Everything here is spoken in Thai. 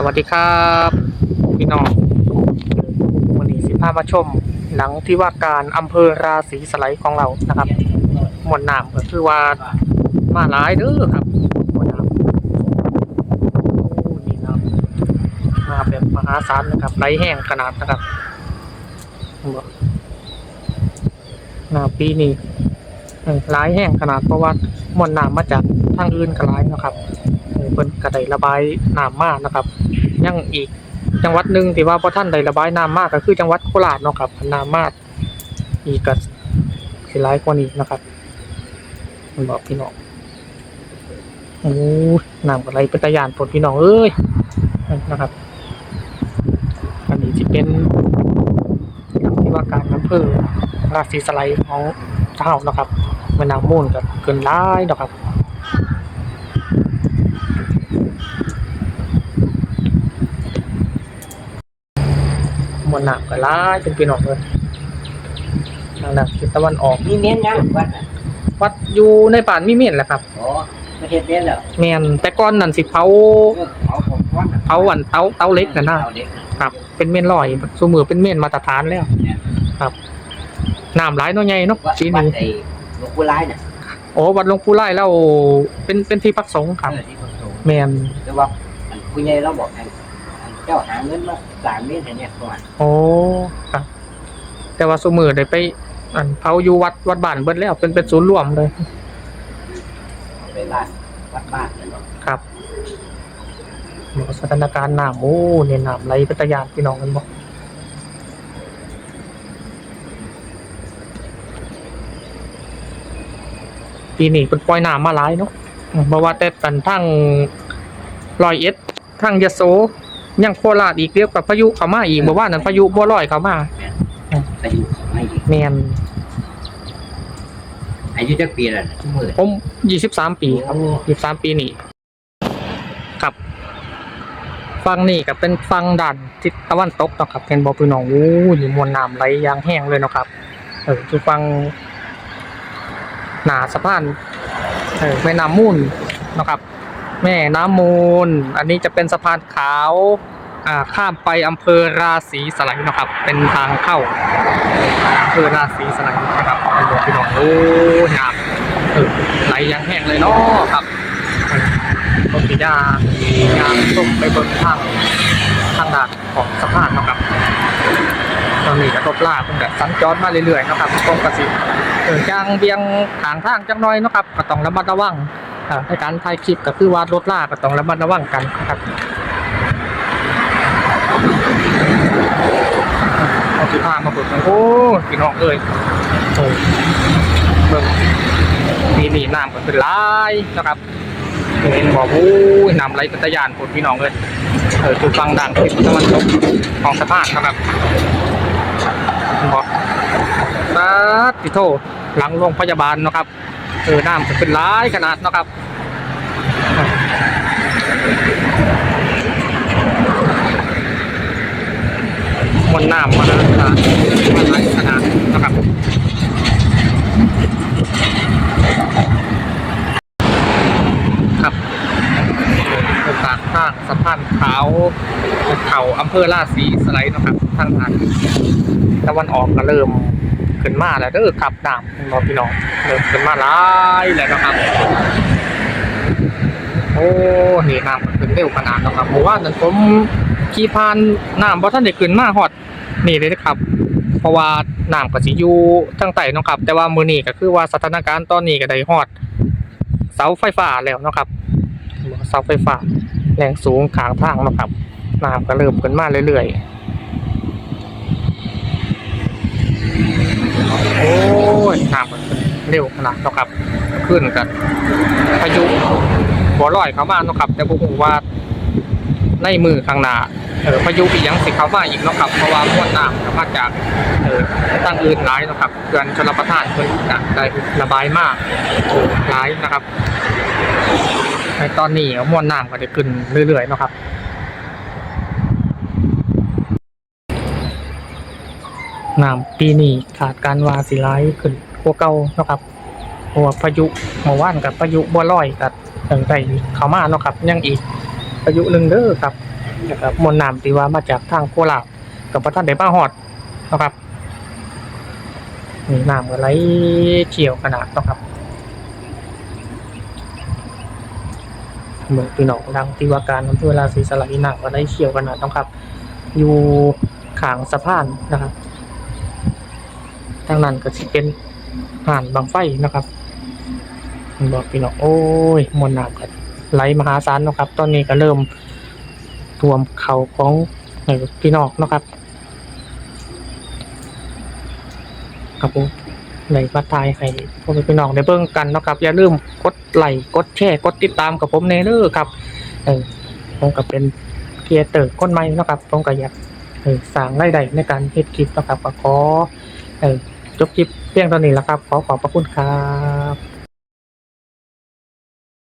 สวัสดีครับพี่น้องวันนี้สิพามาชม หลังที่ว่าการอำเภอราศีสไลด์ของเรานะครับมวลน้ำก็คือว่ามาหลายเด้อครับมวลน้ำนี่ครับมาแบบมหาศาลนะครับไหลแห้งขนาดนะครับน้ำปีนี้หลายแห้งขนาดเพราะว่ามวลน้ำมาจากทางอื่นก็หลายนะครับเออเพิ่นก็ไดระบายน้ำมากนะครับ ยังอีก จังหวัดหนึ่งที่ว่าพอท่านได้ระบายน้ำมากก็คือจังหวัดโคราชเนาะครับน้ำมากอีกก็สิหลายกว่านี้นะครับมันบอกพี่น้องโอ้ยน้ำก็ไหลเป็นตะยานผลพี่น้องเอ้ยนะครับ อันนี้จะเป็นที่ว่าการอำเภอราศีสไลด์ของเจ้านะครับแม่น้ำมูลก็เกินร้ายนะครับ มวลน้ำก็ร้ายเป็นพี่น้องเลยทางด้านทิศตะวันออก มีเมียนยังวัดน่ะวัดอยู่ในป่านมีเมียนแหละครับอ๋อไม่เห็นเมียนเหรอเมียนแต่ก่อนนั่นสิเผาเออเขาผมวัดน่ะเผาอันเตาเตาเล็กนะนะเอาเด็กครับ เป็นเมียนลอยสมือเป็นเมียนมาตรฐานแล้ว ครับน้ำไหลายเน้อยใหญ่เนาะวัดปีวัดนี้ไอ้หลวงปู่ไล่น่ะโอ้วัดหลวงปู่ไล่แล้วเป็นเป็นที่พักสงฆ์ครับเออที่คนโตเมียนแต่ว่าอันผู้ใหญ่เราบอกให้อัน เจ้าหาเงินมาสร้างเมียนให้เนี่ยก่อนโอ้ครับ แต่ว่าสมือได้ไป อันเผาอยู่วัดวัดบ้านเบิดแล้วเป็นเป็นศูนย์รวมเลย เอาไปบ้านวัดบ้านเนี่ยเนาะครับบอกสถานการณ์น้ำโอ้เนี่ยน้ำไหลเป็นตะยานพี่น้องกันบอกปีนี้เป็นปล่อยน้ำมาหลายเนาะอืมเพราะว่าแต่ตันทั้งลอยเอ็ดทั้งยะโส ยังโคราชอีกเรียบกับพายุเขามาอีกบอกว่านั้นพายุบัวลอยเขามาอายุไม่อีกแมนอายุจักปีแล้วน่ะชั่วโมงผมยี่สิบสามปีครับ โอ้ยี่สิบสามปีนี่ครับ ฟังนี่ก็เป็นฟังดันทิศตะวันตกเนาะครับเป็นบอพี่น้องโอ้ยมวลน้ำไหลอยางแห้งเลยเนาะครับ เออคือฟังหนาสะพานเออแม่น้ำมูลเนาะครับ แม่น้ำมูล อันนี้จะเป็นสะพานขาวข้ามไปอำเภอราศีสไลด์นะครับ เป็นทางเข้าอำเภอราศีสไลด์นะครับเป็นบอพี่น้องโอ้ยน้ำเออไหลยางแห้งเลยเนาะครับเออก็มียายางส่งไปบนทางทางด่านของสะพานนะครับตอนนี้กระทบลากมันแบบสัญจรมาเรื่อยๆนะครับตรงกระสิเออจางเบียงทางทางจังน้อยนะครับก็ต้องระมัดระวัง ในการถ่ายคลิปก็คือว่ารถลากก็ต้องระมัดระวังกันครับเอาสิพามาเปิดโอ้พี่น้องเอ้ยโอ้เบิ่งปีนี้น้ำก็เป็นลายนะครับเห็นบอกโอ้ยน้ำไหลเป็นตะยานผลพี่น้องเลยเออคือฟังดังที่ตะวันตกของสะพานนะครับบอกสาธิโทหลังโรงพยาบาลนะครับ เออน้ำจะเป็นร้ายขนาดนะครับมันน้ำมาแล้วขนาดมันร้ายขนาดนะครับครับโอกาสทางสะพานขาวเขาอำเภอราศีสไลด์นะครับทางทางตะวันออกก็เริ่ม ขึ้นมาแล้วเด้อครับน้ำน้องพี่น้องเริ่มขึ้นมาหลายแล้วนะครับ โอ้นี่น้ำมันขึ้นเร็วขนาดนะครับเพราะว่านั้นผมขี่ผ่านน้ำเพราะท่านได้ขึ้นมาฮอดนี่เลยนะครับ เพราะว่าน้ำก็สิอยู่ทั้งใต้นะครับ แต่ว่ามือนี้ก็คือว่าสถานการณ์ตอนนี้ก็ได้ฮอด เสาไฟฟ้าแล้วนะครับเสาไฟฟ้าแรงสูงขางทางนะครับน้ำก็เริ่มขึ้นมาเรื่อยๆ โอ้ ยน้ำมันเร็วขนาดเนาะครับ ขึ้นกันพายุหัวลอยเข้ามาเนาะครับ แต่ผมว่าในมือข้างหน้าเออพายุอีกยังสิเข้ามาอีกเนาะครับเพราะว่ามวลน้ำมาจากเออตั้งอื่นหลายเนาะครับเกินชลประทานเพิ่นจะได้ระบายมากหลายนะครับในตอนนี้มวลน้ำก็ได้ขึ้นเรื่อยๆเนาะครับ น้ำปีนี้ขาดการวาสิไลขึ้นกว่าเก่านะครับเพราะว่าพายุเมื่อวานกับพายุบัวลอยกับตั้งใจเข้ามาเนาะครับยังอีกพายุหนึ่งเด้อครับนะครับมวลน้ำที่ว่ามาจากทางโคราชกับพระท่านได้มาฮอดนะครับนี่น้ำก็ไหลเชี่ยวขนาดนะครับเมือนพี่น้องดังที่ว่าการอำเภอราศีสไลหนักก็ได้เชี่ยวขนาดนะครับ อยู่ขางสะพานนะครับ ทางนั้นก็จะเป็นห่านบางไฟนะครับบอกพี่น้องโอ้ยมวลน้ำก็ไหลมหาศาลนะครับ ตอนนี้ก็เริ่มท่วมเขาของให้พี่น้องนะครับครับผมในวัดทายให้พวกพี่น้องได้เบิ่งกันนะครับ อย่าลืมกดไลค์กดแชร์กดติดตามกับผมในเด้อครับเออผมก็เป็นเกียร์เตอร์คนใหม่นะครับผมก็อยากเออสร้างรายได้ในการเฮ็ดคลิปนะครับก็ขอเออ จบคลิปเพียงเท่านี้แล้วครับ ขอขอบพระคุณครับ